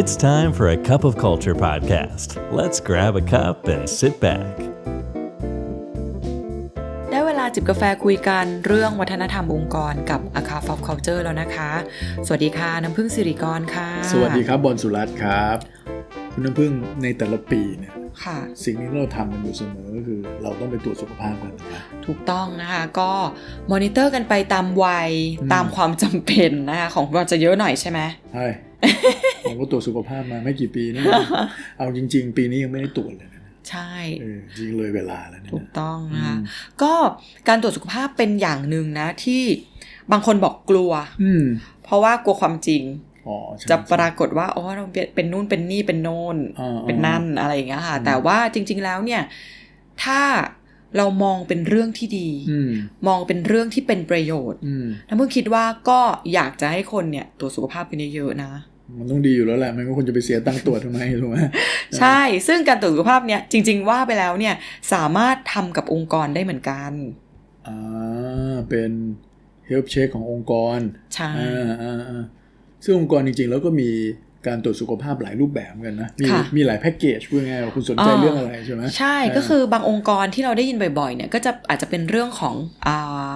It's time for a Cup of Culture podcast. Let's grab a cup and sit back. ได้เวลาจิบกาแฟคุยกันเรื่องวัฒนธรรมองค์กรกับ a c a f of Culture แล้วนะคะ สวัสดีค่ะ น้ำพึ่งสิริกรค่ะ สวัสดีครับ บอลสุรัตน์ครับ คุณน้ำพึ่งในแต่ละปีเนี่ยค่ะสิ่งที่เราทำกันอยู่เสมอก็คือ เราต้องไปตรวจสุขภาพกันนะครับถูกต้องนะคะก็มอนิเตอร์กันไปตามวัยอืมตามความจำเป็นนะคะของเราจะเยอะหน่อยใช่ไหมใช่ ผมก็ตรวจสุขภาพมาไม่กี่ปีนี่เอาจริง ๆ ปีนี้ยังไม่ได้ตรวจเลยนะใช่เออจริงเลยเวลาแล้วเนี่ยถูกนะต้องอืนะคะมก็การตรวจสุขภาพเป็นอย่างหนึ่งนะที่บางคนบอกกลัว อืมเพราะว่ากลัวความจริงอ๋อใช่จะปรากฏว่าอ๋อเราเป็นนู่นเป็นนี่เป็นโน่นอ่าเป็นนั่นอะไรอย่างเงี้ยค่ะอืมแต่ว่าจริง ๆแล้วเนี่ย ถ้าเรามองเป็นเรื่องที่ดีอืมมองเป็นเรื่องที่เป็นประโยชน์อืมแล้วเพิ่งคิดว่าก็อยากจะให้คนเนี่ยตรวจสุขภาพกันเยอะๆนะ มันต้องดีอยู่แล้วแหละไม่งั้นคนจะไปเสียตังค์ตรวจทำไมรู้ไหมใช่ ซึ่งการตรวจสุขภาพเนี่ยจริง ๆ ว่าไปแล้วเนี่ยสามารถทำกับองค์กรได้เหมือนกันอ่าเป็นเฮล t ์เช็คขององค์กรใช่อ่าอ่าอ่าซึ่งองค์กรจริง ๆ แล้วก็มีการตรวจสุขภาพหลายรูปแบบเหมือนกันนะ มีค่ะมีหลายแพ็กเกจพูดง่ายๆว่าคุณสนใจอ่าเรื่องอะไรใช่ไหมใช่ก็คือบางองค์กรที่เราได้ยินบ่อยๆเนี่ยก็จะอาจจะเป็นเรื่องของอ่า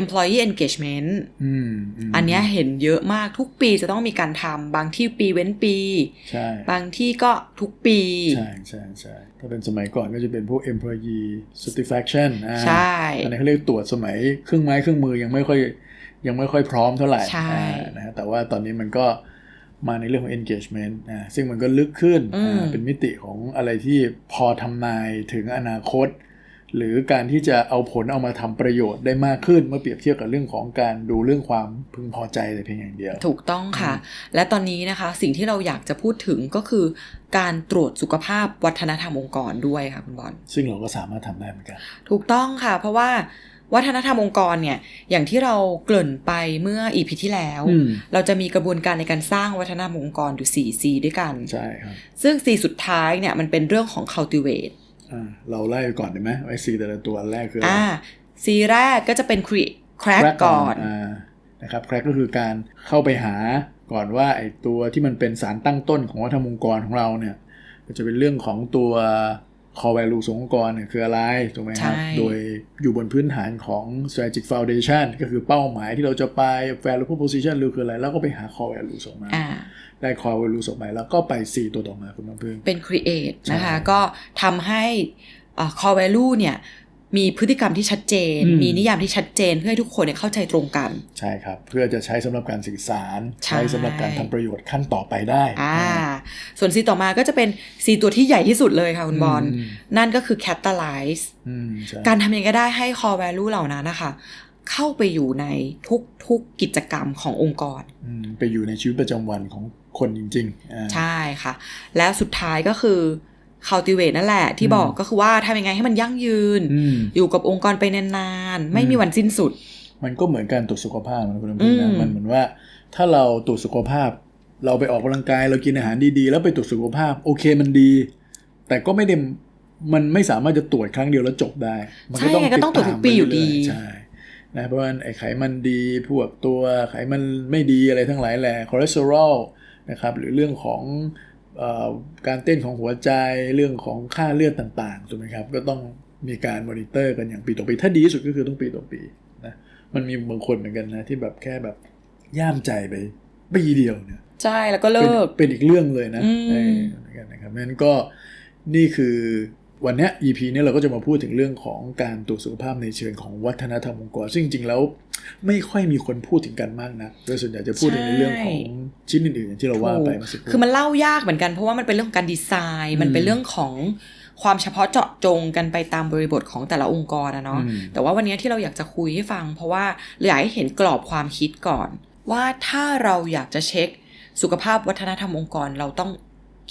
employee engagement อืมมอันเนี้ยเห็นเยอะมากทุกปีจะต้องมีการทำบางที่ปีเว้นปีใช่บางที่ก็ทุกปี ใช่ใช่ใช่ถ้าเป็นสมัยก่อนก็จะเป็นพวก employee satisfaction อ่าใช่อันนี้เขาเรียกตรวจสมัยเครื่องไม้เครื่องมือยังไม่ค่อยยังไม่ค่อยพร้อมเท่าไหร่ใช่อ่านะฮะแต่ว่าตอนนี้มันก็มาในเรื่องของ engagement อ่าซึ่งมันก็ลึกขึ้นอืมอ่าเป็นมิติของอะไรที่พอทำนายถึงอนาคต หรือการที่จะเอาผลเอามาทำประโยชน์ได้มากขึ้นเมื่อเปรียบเทียบกับเรื่องของการดูเรื่องความพึงพอใจแต่เพียงอย่างเดียว ถูกต้องค่ะ และตอนนี้นะคะสิ่งที่เราอยากจะพูดถึงก็คือ การตรวจสุขภาพวัฒนธรรมองค์กรด้วยค่ะคุณบอลซึ่งเราก็สามารถทำได้เหมือนกัน ถูกต้องค่ะ เพราะว่าวัฒนธรรมองค์กรเนี่ยอย่างที่เราเกริ่นไปเมื่ออีพีที่แล้วอืมเราจะมีกระบวนการในการสร้างวัฒนธรรมองค์กรอยู่4 C ด้วยกันใช่ครับซึ่ง C สุดท้ายเนี่ยมันเป็นเรื่องของ cultivate อ่า เราไล่ไปก่อนได้ไหมไอซีแต่ละตัวอันแรกคืออะไรอ่า C แรกก็จะเป็น create crack ก่อนอ่านะครับแครกก็คือการเข้าไปหาก่อนว่าไอตัวที่มันเป็นสารตั้งต้นของวัฒนธรรมองค์กรของเราเนี่ยก็จะเป็นเรื่องของตัว core value ขององค์กรเนี่ยคืออะไรถูกไหมครับใช่โดยอยู่บนพื้นฐานของ strategic foundation ก็คือเป้าหมายที่เราจะไป value proposition หรือคืออะไร แล้วก็ไปหา core value ส่งมาอ่าได้ core value ส่งมาแล้วก็ไป C ตัวต่อมาคุณน้ำพึ่งเป็น create ใช่นะคะ ก็ทำให้อ่า core value เนี่ย มีพฤติกรรมที่ชัดเจนอืมมีนิยามที่ชัดเจนเพื่อให้ทุกคนเนี่ยเข้าใจตรงกัน ใช่ครับ เพื่อจะใช้สำหรับการสื่อสาร ใช่ใช้สำหรับการทำประโยชน์ขั้นต่อไปได้อ่าส่วน C ต่อมาก็จะเป็น C ตัวที่ใหญ่ที่สุดเลยค่ะคุณบอลอืมนั่นก็คือ catalyze อืมใช่การทำยังไงก็ได้ให้ core value เหล่านั้นนะคะเข้าไปอยู่ในทุกๆกิจกรรมขององค์กรอืมไปอยู่ในชีวิตประจำวันของคนจริงๆอ่าใช่ค่ะ แล้วสุดท้ายก็คือ cultivate นั่นแหละ ที่อืมบอกก็คือว่าทำยังไงให้มันยั่งยืนอืมอยู่กับองค์กรไปนานๆ ไม่มีวันสิ้นสุด มันก็เหมือนการตรวจสุขภาพนะคุณอืพึ่งมนะมันเหมือนว่า ถ้าเราตรวจสุขภาพ เราไปออกกำลังกายเรากินอาหารดีๆ แล้วไปตรวจสุขภาพ โอเคมันดี แต่ก็ไม่ได้มันไม่สามารถจะตรวจครั้งเดียวแล้วจบได้มัใช่ไงก็ต้องตรวจทุกปีอยู่ดีใช่นะเพราะว่าไอ้ไขมันดีพวกตัวไขมันไม่ดีอะไรทั้งหลายแหละคอเลสเตอรอลนะครับหรือเรื่องของเออ การเต้นของหัวใจเรื่องของค่าเลือดต่างๆถูกไหมครับก็ต้องมีการมอนิเตอร์กันอย่างปีต่อปี ถ้าดีที่สุดก็คือต้องปีต่อปีนะมันมีบางคนเหมือนกันนะที่แบบแค่แบบย่ามใจไปปีเดียวเนี่ยใช่แล้วก็เป็นเลิกเป็นอีกเรื่องเลยนะอืมเออเหมือนกันนะครับนั้นก็นี่คือ วันเนี้ย EP เนี่ยเราก็จะมาพูดถึงเรื่องของการตรวจสุขภาพในเชิงของวัฒนธรรมองค์กรซึ่งจริงๆแล้วไม่ค่อยมีคนพูดถึงกันมากนะโดยส่วนใหญ่จะพูดถึงในเรื่องของชิ้นอื่นๆอย่างที่เราว่าไปเมื่อสักครู่คือมันเล่ายากเหมือนกันเพราะว่ามันเป็นเรื่องของการดีไซน์ มันเป็นเรื่องของความเฉพาะเจาะจงกันไปตามบริบทของแต่ละองค์กรนะเนาะอืมแต่ว่าวันนี้ที่เราอยากจะคุยให้ฟัง เพราะว่าเราอยากให้เห็นกรอบความคิดก่อน ว่าถ้าเราอยากจะเช็คสุขภาพวัฒนธรรมองค์กรเราต้อง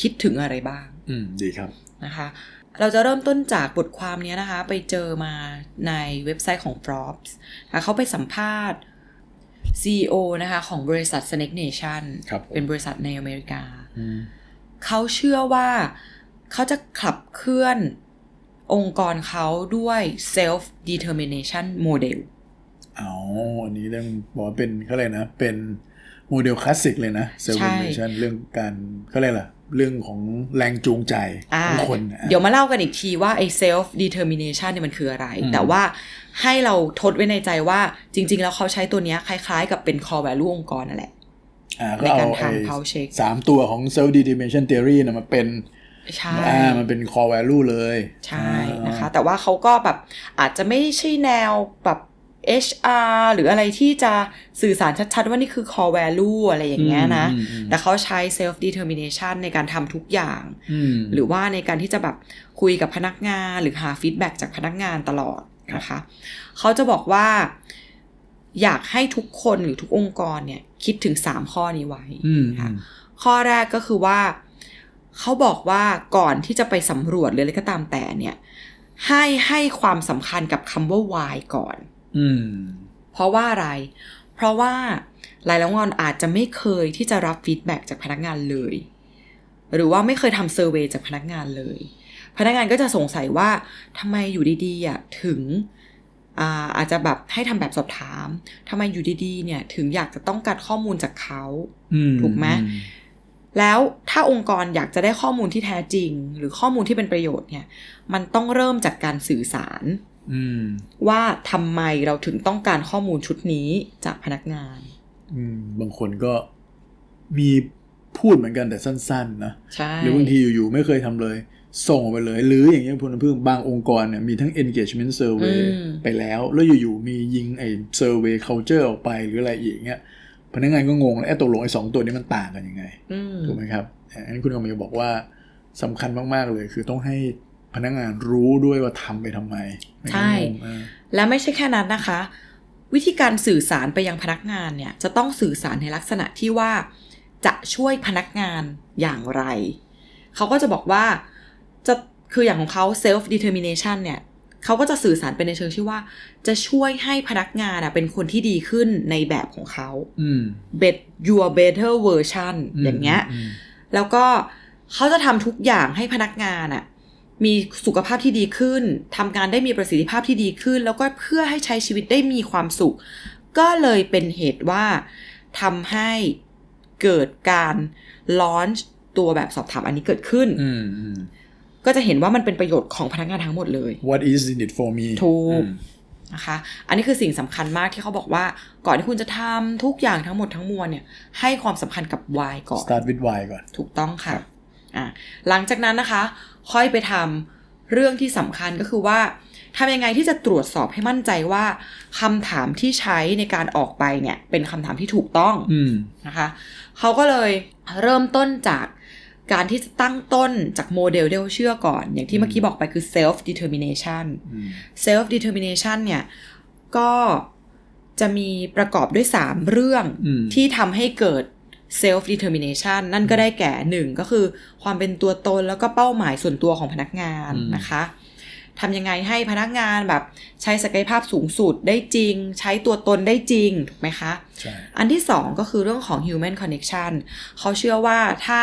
คิดถึงอะไรบ้าง อืมดีครับนะคะ เราจะเริ่มต้นจากบทความเนี้ยนะคะ ไปเจอมาในเว็บไซต์ของ Forbes นะคะเขาไปสัมภาษณ์ CEO นะคะ ของบริษัท Snake Nation ครับผมเป็นบริษัทในอเมริกาอืมเขาเชื่อว่าเขาจะขับเคลื่อนองค์กรเขาด้วย self determination model เอาอันนี้ต้องบอกว่าเป็นเขาเลยกนะ เป็นโมเดลคลาสสิกเลยนะเซลล์ใช่ดิเมชันเรื่องการเขาเรียกอะไร เรื่องของแรงจูงใจอ่าของคนอะเดี๋ยวมาเล่ากันอีกทีว่าไอ้ self determination เนี่ยมันคืออะไรอืมแต่ว่าให้เราทดไว้ในใจว่าจริง ๆ แล้วเขาใช้ตัวเนี้ยคล้ายๆ กับเป็น core value องค์กรนั่นแหละอ่าในก็การเอาไอ้ทำ pulse check สามตัวของ self determination theory นะมาเป็นใช่อ่ามันเป็น core value เลย ใช่อ่านะคะ แต่ว่าเขาก็แบบอาจจะไม่ใช่แนวแบบ HR หรืออะไรที่จะสื่อสารชัดๆ ว่านี่คือ core value อะไรอย่างเงี้ยนะอืมอืมแต่เขาใช้ self determination ในการทำทุกอย่างอืมหรือว่าในการที่จะแบบคุยกับพนักงานหรือหาฟีดแบ็จากพนักงานตลอดนะคะ เขาจะบอกว่า อยากให้ทุกคนหรือทุกองค์กรเนี่ย คิดถึง3ข้อนี้ไว้อืมค่ะข้อแรกก็คือว่า เขาบอกว่าก่อนที่จะไปสำรวจหรืออะไรก็ตามแต่เนี่ย ให้ให้ความสำคัญกับคำว่า why ก่อน อืม เพราะว่าอะไร เพราะว่าหลายๆองค์กรอาจจะไม่เคยที่จะรับฟีดแบ็จากพนักงานเลย หรือว่าไม่เคยทำเซอร์เวยจากพนักงานเลย พนักงานก็จะสงสัยว่าทำไมอยู่ดีๆอะถึงอาอาจจะแบบให้ทำแบบสอบถามทำไมอยู่ดีๆ เนี่ยถึงอยากจะต้องการข้อมูลจากเขาถูกไหมแล้วถ้าองค์กรอยากจะได้ข้อมูลที่แท้จริง หรือข้อมูลที่เป็นประโยชน์เนี่ย มันต้องเริ่มจากการสื่อสาร ว่าทำไมเราถึงต้องการข้อมูลชุดนี้จากพนักงาน อืม บางคนก็มีพูดเหมือนกันแต่สั้นๆนะใช่หรือบางทีอยู่ๆไม่เคยทำเลย ส่งออกไปเลย หรืออย่างเงี้ยพูดพึ่งบางองค์กรเนี่ยมีทั้ง engagement survey อืมไปแล้ว แล้วอยู่ๆมียิงไอ้ survey culture ออกไปหรืออะไรอีกเงี้ยพนักงานก็งงแล้วไอ้ตกลงไอ้สองตัวนี้มันต่างกันยังไงอืมถูกไหมครับอ่าอันนี้คุณกำลังจะบอกว่าสำคัญมากๆเลย คือต้องให้ พนักงานรู้ด้วยว่าทำไปทำไมไม่งั้นใช่งงอ่าและไม่ใช่แค่นั้นนะคะ วิธีการสื่อสารไปยังพนักงานเนี่ย จะต้องสื่อสารในลักษณะที่ว่า จะช่วยพนักงานอย่างไร เขาก็จะบอกว่าจะคืออย่างของเขา self determination เนี่ยเขาก็จะสื่อสารไปในเชิงที่ว่า จะช่วยให้พนักงานอะเป็นคนที่ดีขึ้นในแบบของเขาอืม bet your better version อย่างเงี้ยมแล้วก็เขาจะทำทุกอย่างให้พนักงานอะ มีสุขภาพที่ดีขึ้นทำงานได้มีประสิทธิภาพที่ดีขึ้น แล้วก็เพื่อให้ใช้ชีวิตได้มีความสุข ก็เลยเป็นเหตุว่าทำให้เกิดการลอนช์ตัวแบบสอบถามอันนี้เกิดขึ้นอืมอืมก็จะเห็นว่ามันเป็นประโยชน์ของพนักงานทั้งหมดเลย What is in it for me ถูกอืมนะคะ อันนี้คือสิ่งสำคัญมากที่เขาบอกว่า ก่อนที่คุณจะทำทุกอย่างทั้งหมดทั้งมวลเนี่ย ให้ความสำคัญกับ why ก่อน start with why ก่อน ถูกต้องค่ะ อะหลังจากนั้นนะคะ ค่อยไปทำเรื่องที่สำคัญก็คือว่าทำยังไงที่จะตรวจสอบให้มั่นใจว่าคำถามที่ใช้ในการออกไปเนี่ย เป็นคำถามที่ถูกต้องอืมนะคะเขาก็เลยเริ่มต้นจากการที่จะตั้งต้นจากโมเดลที่เขาเชื่อก่อน อย่างที่เมื่อกี้บอกไปคือ self determination อืม self determination เนี่ยก็จะมีประกอบด้วย 3 เรื่องอืมที่ทำให้เกิด self determination นั่นก็ได้แก่หนึ่งก็คือความเป็นตัวตนแล้วก็เป้าหมายส่วนตัวของพนักงานอืมนะคะทำยังไงให้พนักงานแบบใช้ศักยภาพสูงสุดได้จริง ใช้ตัวตนได้จริง ถูกไหมคะใช่อันที่สองก็คือเรื่องของ human connection เขาเชื่อว่าถ้า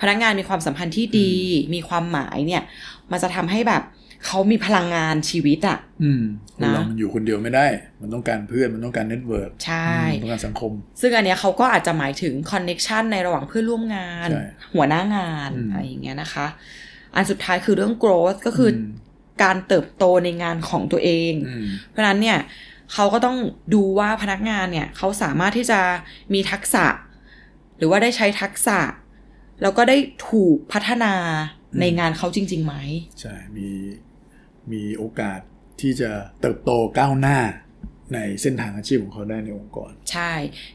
พนักงานมีความสัมพันธ์ที่ดี มีความหมายเนี่ย มันจะทำให้แบบ เขามีพลังงานชีวิตอะอืมคนนะเรามันอยู่คนเดียวไม่ได้ มันต้องการเพื่อน มันต้องการเน็ตเวิร์กใช่ต้องการสังคม ซึ่งอันเนี้ยเขาก็อาจจะหมายถึง connection ในระหว่างเพื่อนร่วมงานใช่หัวหน้างานอืมอะไรอย่างเงี้ยนะคะ อันสุดท้ายคือเรื่อง growth ก็คืออมการเติบโตในงานของตัวเองอืมเพราะฉะนั้นเนี่ยเขาก็ต้องดูว่าพนักงานเนี่ยเขาสามารถที่จะมีทักษะ หรือว่าได้ใช้ทักษะ แล้วก็ได้ถูกพัฒนาในงานเขาจริงๆไหมใช่ มี มีโอกาสที่จะเติบโตก้าวหน้าในเส้นทางอาชีพของเขาได้ในองค์กร ใช่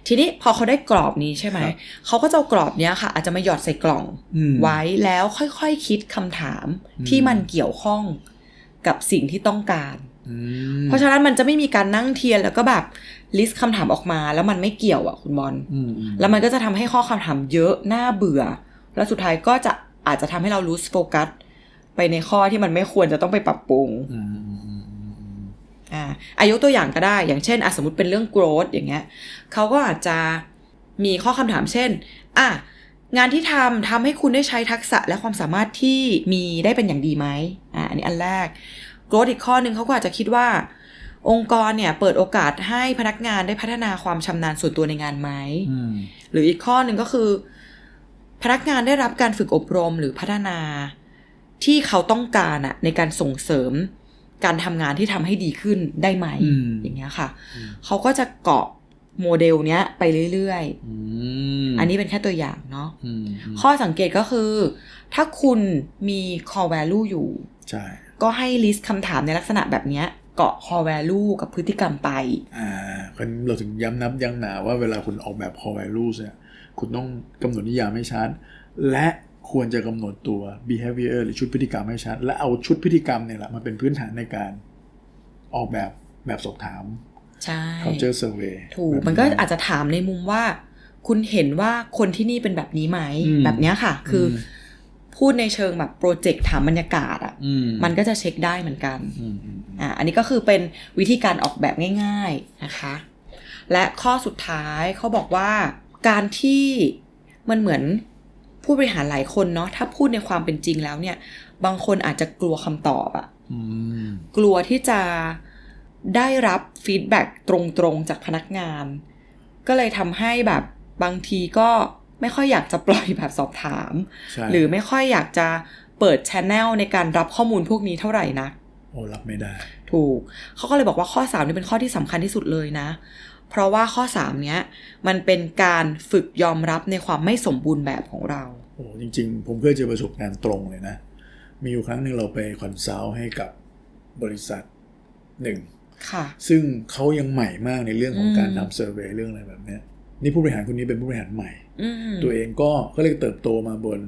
ทีนี้พอเขาได้กรอบนี้ใช่ไหมครับเขาก็จะเอากรอบเนี้ยค่ะ อาจจะมาหยอดใส่กล่องอืมไว้แล้วค่อยๆคคิดคำถามอืมที่มันเกี่ยวข้องกับสิ่งที่ต้องการอืมเพราะฉะนั้นมันจะไม่มีการนั่งเทียนแล้วก็แบบลิสต์คำถามออกมา แล้วมันไม่เกี่ยวอะคุณบอลอืมอืมแล้วมันก็จะทำให้ข้อคำถามเยอะน่าเบื่อ แล้วสุดท้ายก็จะอาจจะทำให้เรา lose focus ไป ในข้อที่มันไม่ควรจะต้องไปปรับปรุงอืมอืมอืมอืมอืมอ่าอายุตัวอย่างก็ได้ อย่างเช่นอะสมมติเป็นเรื่อง growth อย่างเงี้ยเขาก็อาจจะมีข้อคำถามเช่น อะงานที่ทำทำให้คุณได้ใช้ทักษะและความสามารถที่มีได้เป็นอย่างดีไหมอ่าอันนี้อันแรก growth อีกข้อหนึ่งเขาก็อาจจะคิดว่า องค์กรเนี่ยเปิดโอกาสให้พนักงานได้พัฒนาความชำนาญส่วนตัวในงานไหมอืมหรืออีกข้อหนึ่งก็คือ พนักงานได้รับการฝึกอบรมหรือพัฒนา ที่เขาต้องการอะในการส่งเสริมการทำงานที่ทำให้ดีขึ้นได้ไหมอืมอย่างเงี้ยค่ะอืมเขาก็จะเกาะโมเดลเนี้ยไปเรื่อยอืมๆอันนี้เป็นแค่ตัวอย่างเนาะอืมมข้อสังเกตก็คือ ถ้าคุณมี core value อยู่ใช่ก็ให้ list คำถามในลักษณะแบบเนี้ยเกาะ core value กับพฤติกรรมไป อ่าคนเราถึงย้ำนับย้ำหนาว่าเวลาคุณออกแบบ core values เนี่ย คุณต้องกำหนดนิยามให้ชัด และ ควรจะกำหนดตัว behavior หรือชุดพฤติกรรมให้ชัด และเอาชุดพฤติกรรมเนี่ยแหละมาเป็นพื้นฐานในการออกแบบแบบสอบถาม ใช่ culture survey ถูกแบบมันก็อาจจะถามในมุมว่า คุณเห็นว่าคนที่นี่เป็นแบบนี้ไหมอืมแบบเนี้ยค่ะ คืออมพูดในเชิงแบบโปรเจกต์ถามบรรยากาศอะ่ะอืมมันก็จะเช็คได้เหมือนกันอืมอืมอ่า อันนี้ก็คือเป็นวิธีการออกแบบง่าย ๆนะคะ และข้อสุดท้ายเขาบอกว่าการที่มันเหมือน ผู้บริหารหลายคนเนาะถ้าพูดในความเป็นจริงแล้วเนี่ย บางคนอาจจะกลัวคำตอบอะอืมกลัวที่จะได้รับฟีดแบ็กตรงๆจากพนักงาน ก็เลยทำให้แบบบางทีก็ไม่ค่อยอยากจะปล่อยแบบสอบถามใช่หรือไม่ค่อยอยากจะเปิดช n e l ในการรับข้อมูลพวกนี้เท่าไหร่นะโอ้รับไม่ได้ ถูก เขาก็เลยบอกว่าข้อ3นี่เป็นข้อที่สำคัญที่สุดเลยนะ เพราะว่าข้อ 3 เนี้ยมันเป็นการฝึกยอมรับในความไม่สมบูรณ์แบบของเราโอ้จริง ๆ ผมเคยเจอประสบการณ์ตรงเลยนะ มีอยู่ครั้งหนึ่งเราไปคอนซัลท์ให้กับบริษัทหนึ่งค่ะซึ่งเขายังใหม่มากในเรื่องของอืมการทำเซอร์เวยเรื่องอะไรแบบเนี้ยนี่ผู้บริหารคนนี้เป็นผู้บริหารใหม่อืมตัวเองก็ก็เลยเติบโตมาบน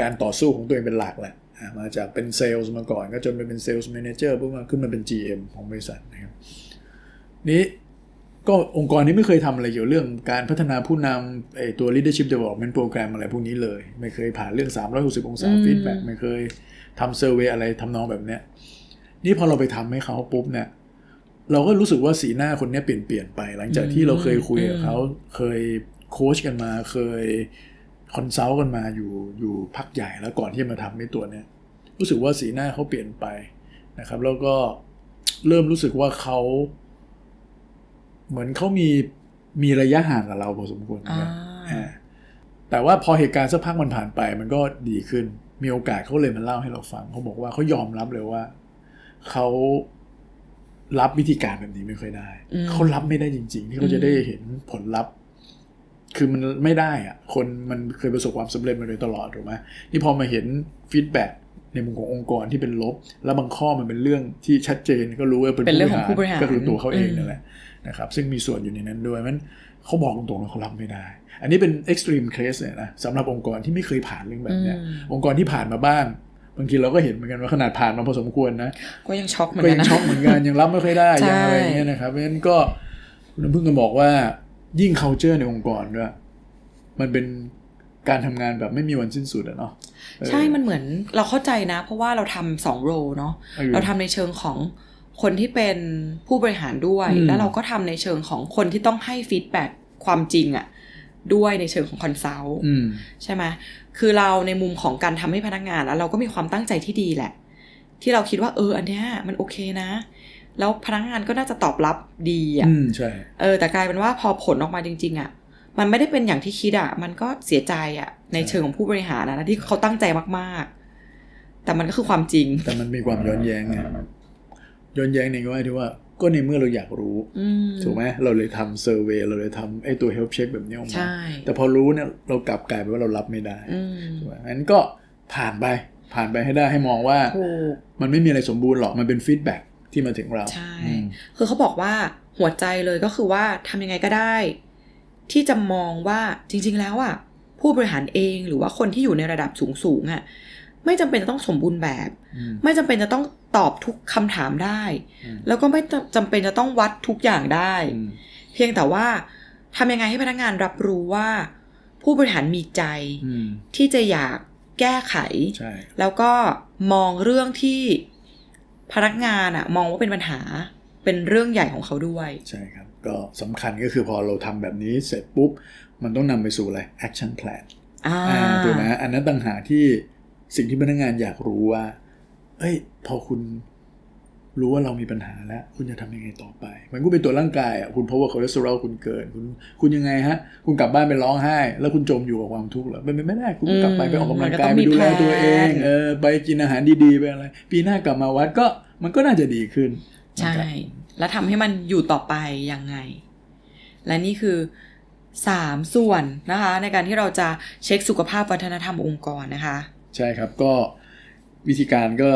การต่อสู้ของตัวเองเป็นหลักแหละอะมาจากเป็นเซลล์มาก่อน ก็จนไปเป็นเซลล์แมเนเจอร์ปุ๊บมาขึ้นมาเป็น GM ของบริษัทนะครับนี้ ก็องค์กรนี้ไม่เคยทำอะไรเกี่ยวกับเรื่องการพัฒนาผู้นำไอตัว leadership development program อะไรพวกนี้เลย ไม่เคยผ่านเรื่อง 360 องศาอืม feedback ไม่เคยทำเซอร์เวยอะไรทำนองแบบเนี้ยนี่พอเราไปทำให้เขาปุ๊บเนี่ยเราก็รู้สึกว่าสีหน้าคนเนี้ยเปลี่ยนเปลี่ยนไป หลังจากที่เราเคยคุยกับเขาเคยโค้ชกันมาเคยคอนซัลท์กันมาอยู่อยู่พักใหญ่แล้วก่อนที่จะมาทำในตัวเนี้ยรู้สึกว่าสีหน้าเขาเปลี่ยนไปนะครับ แล้วก็เริ่มรู้สึกว่าเขา เหมือนเขามีมีระยะห่างกับเราพอสมควรอ่านะอ่าแต่ว่าพอเหตุการณ์สักพักมันผ่านไป มันก็ดีขึ้น มีโอกาสเขาเลยมาเล่าให้เราฟังเขาบอกว่าเขายอมรับเลยว่าเขารับวิธีการแบบนี้ไม่ค่อยได้อืมเขารับไม่ได้จริง ๆ ที่เขาจะได้เห็นผลลัพธ์ คือมันไม่ได้อะคนมันเคยประสบความสำเร็จมาโดยตลอดถูกไหมนี่พอมาเห็นฟีดแบ็กในมุมขององค์กรที่เป็นลบ แล้วบางข้อมันเป็นเรื่องที่ชัดเจนก็รู้ว่าเป็นเป็นเรื่องของผู้บริหารก็คือตัวเขาเองอืมนั่นแหละ นะครับซึ่งมีส่วนอยู่ในนั้นด้วยมันเขาบอกตรงๆว่าเขารับไม่ได้ อันนี้เป็น extreme case เลยนะสำหรับองค์กรที่ไม่เคยผ่านเรื่องแบบเนี้ยอืมองค์กรที่ผ่านมาบ้างบางทีเราก็เห็นเหมือนกันว่าขนาดผ่านมาพอสมควรนะก็ยังช็อกเหมือนก็กัยันงนะช็อกเหมือนกันยังรับไม่ค่อยได้ใช่ยังอะไรอย่างเงี้ยนะครับเพราะฉะนั้นก็คุณน้ำพึ่งก็บอกว่ายิ่ง culture ในองค์กรด้วยมันเป็นการทำงานแบบไม่มีวันสิ้นสุดอะเนาะเออใช่มันเหมือนเราเข้าใจนะ เพราะว่าเราทำสองโรเนาะเออเราทำในเชิงของ คนที่เป็นผู้บริหารด้วยอืมแล้วเราก็ทำในเชิงของคนที่ต้องให้ฟีดแบ็กความจริงอะด้วยในเชิงของคอนซัลท์อืมใช่ไหมคือเราในมุมของการทำให้พนักงานแล้วเราก็มีความตั้งใจที่ดีแหละ ที่เราคิดว่าเอออันเนี้ยมันโอเคนะ แล้วพนักงานก็น่าจะตอบรับดีอะอืมใช่เออ แต่กลายเป็นว่าพอผลออกมาจริง ๆอะมันไม่ได้เป็นอย่างที่คิดอะมันก็เสียใจอะในเชิงของผู้บริหารนะที่เขาตั้งใจมากๆ แต่มันก็คือความจริง แต่มันมีความย้อนแย้งไง ย้อนแย้งในแง่ที่ว่าก็ในเมื่อเราอยากรู้อืมถูกไหมเราเลยทำเซอร์เวยเราเลยทำไอ้ตัว help check แบบนี้ออกมาใช่แต่พอรู้เนี่ยเรากลับกลายเป็นว่าเรารับไม่ได้อืมถูกไหมงั้นก็ผ่านไปผ่านไปให้ได้ให้มองว่าถูกมันไม่มีอะไรสมบูรณ์หรอกมันเป็นฟีดแบ็กที่มาถึงเราใช่อืมคือเขาบอกว่าหัวใจเลยก็คือว่าทำยังไงก็ได้ ที่จะมองว่าจริง ๆ แล้วอะผู้บริหารเองหรือว่าคนที่อยู่ในระดับสูงๆอะ ไม่จำเป็นจะต้องสมบูรณ์แบบอืมไม่จำเป็นจะต้องตอบทุกคำถามได้อืมแล้วก็ไม่จำเป็นจะต้องวัดทุกอย่างได้อืมเพียงแต่ว่าทำยังไงให้พนักงานรับรู้ว่า ผู้บริหารมีใจอืมที่จะอยากแก้ไขใช่แล้วก็มองเรื่องที่พนักงานอะมองว่าเป็นปัญหาเป็นเรื่องใหญ่ของเขาด้วยใช่ครับ ก็สำคัญก็คือพอเราทำแบบนี้เสร็จปุ๊บ มันต้องนำไปสู่อะไร action plan อ่าอ่าถูกไหมอันนั้นต่างหากที่ สิ่งที่พนักงานอยากรู้ว่า เอ้ย พอคุณรู้ว่าเรามีปัญหาแล้ว คุณจะทำยังไงต่อไปเหมือนคุณเป็นตัวร่างกายอะคุณพบว่าคอเลสเตอรอลคุณเกินคุณคุณยังไงฮะ คุณกลับบ้านไปร้องไห้ แล้วคุณจมอยู่กับความทุกข์เหรอเป็นไปไม่ได้คุณก็กลับไปไปออกกำลังกายไปดูแลตัวเองเออไปกินอาหารดีๆไปอะไร ปีหน้ากลับมาวัดก็มันก็น่าจะดีขึ้น ใช่นะครับแล้วทำให้มันอยู่ต่อไปยังไง และนี่คือสามส่วนนะคะ ในการที่เราจะเช็คสุขภาพวัฒนธรรมองค์กรนะคะ ใช่ครับก็วิธีการก็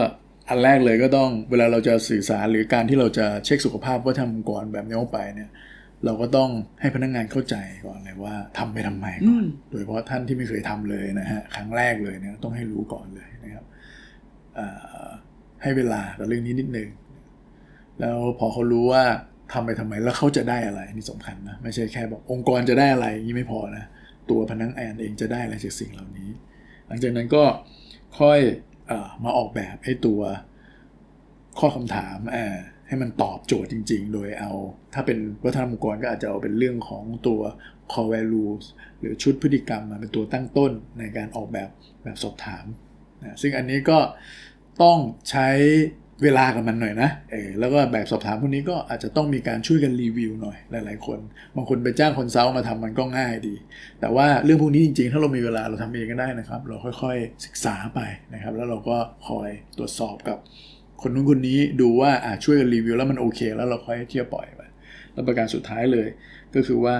อันแรกเลยก็ต้องเวลาเราจะสื่อสารหรือการที่เราจะเช็คสุขภาพว่าทำองค์กรแบบนี้ออกไปเนี่ยเราก็ต้องให้พนักงานเข้าใจก่อนเลยว่าทำไปทำไมก่อนอืมโดยเฉพาะท่านที่ไม่เคยทำเลยนะฮะครั้งแรกเลยเนี่ยต้องให้รู้ก่อนเลยนะครับอ่าให้เวลากับเรื่องนี้นิดนึงแล้วพอเขารู้ว่าทำไปทำไมแล้วเขาจะได้อะไรนี่สำคัญนะไม่ใช่แค่บอกองค์กรจะได้อะไรอย่างนี้ไม่พอนะตัวพนักงานเองจะได้อะไรจากสิ่งเหล่านี้ หลังจากนั้นก็ค่อยอมาออกแบบให้ตัวข้อคำถามให้มันตอบโจทย์จริง ๆ โดยเอา ถ้าเป็นวัฒนธรรมองค์กรก็อาจจะเอาเป็นเรื่องของตัว core values หรือชุดพฤติกรรมมาเป็นตัวตั้งต้นในการออกแบบแบบสอบถามนะซึ่งอันนี้ก็ต้องใช้ เวลากับมันหน่อยนะเออแล้วก็แบบสอบถามพวกนี้ก็อาจจะต้องมีการช่วยกันรีวิวหน่อยหลาย ๆ คน บางคนไปจ้างคนเซามาทำมันก็ง่ายดี แต่ว่าเรื่องพวกนี้จริง ๆ ถ้าเรามีเวลาเราทำเองก็ได้นะครับ เราค่อย ๆ ศึกษาไปนะครับ แล้วเราก็คอยตรวจสอบกับคนนู้นคนนี้ดูว่าอะช่วยกันรีวิวแล้วมันโอเค แล้วเราค่อยเที่ยวปล่อยไปแล้วประการสุดท้ายเลย ก็คือว่า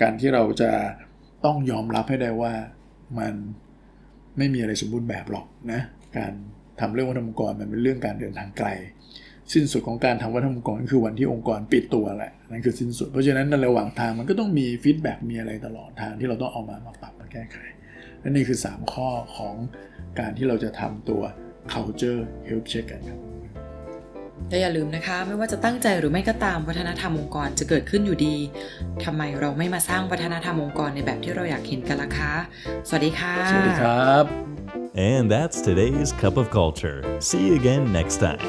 การที่เราจะต้องยอมรับให้ได้ว่ามันไม่มีอะไรสมบูรณ์แบบหรอกนะ การ ทำเรื่องวัฒนธรรมองค์กรมันเป็นเรื่องการเดินทางไกล สิ้นสุดของการทำวัฒนธรรมองค์กรคือวันที่องค์กรปิดตัวแหละนั่นคือสิ้นสุดเพราะฉะนั้นในระหว่างทางมันก็ต้องมีฟีดแบ็กมีอะไรตลอดทางที่เราต้องเอามามาปรับมาแก้ไขและนี่คือ 3 ข้อของการที่เราจะทำตัว culture health check กันครับ และอย่าลืมนะคะ ไม่ว่าจะตั้งใจหรือไม่ก็ตามวัฒนธรรมองค์กรจะเกิดขึ้นอยู่ดีทำไมเราไม่มาสร้างวัฒนธรรมองค์กรในแบบที่เราอยากเห็นกันล่ะคะ สวัสดีค่ะ สวัสดีครับ And that's today's Cup of Culture. See you again next time.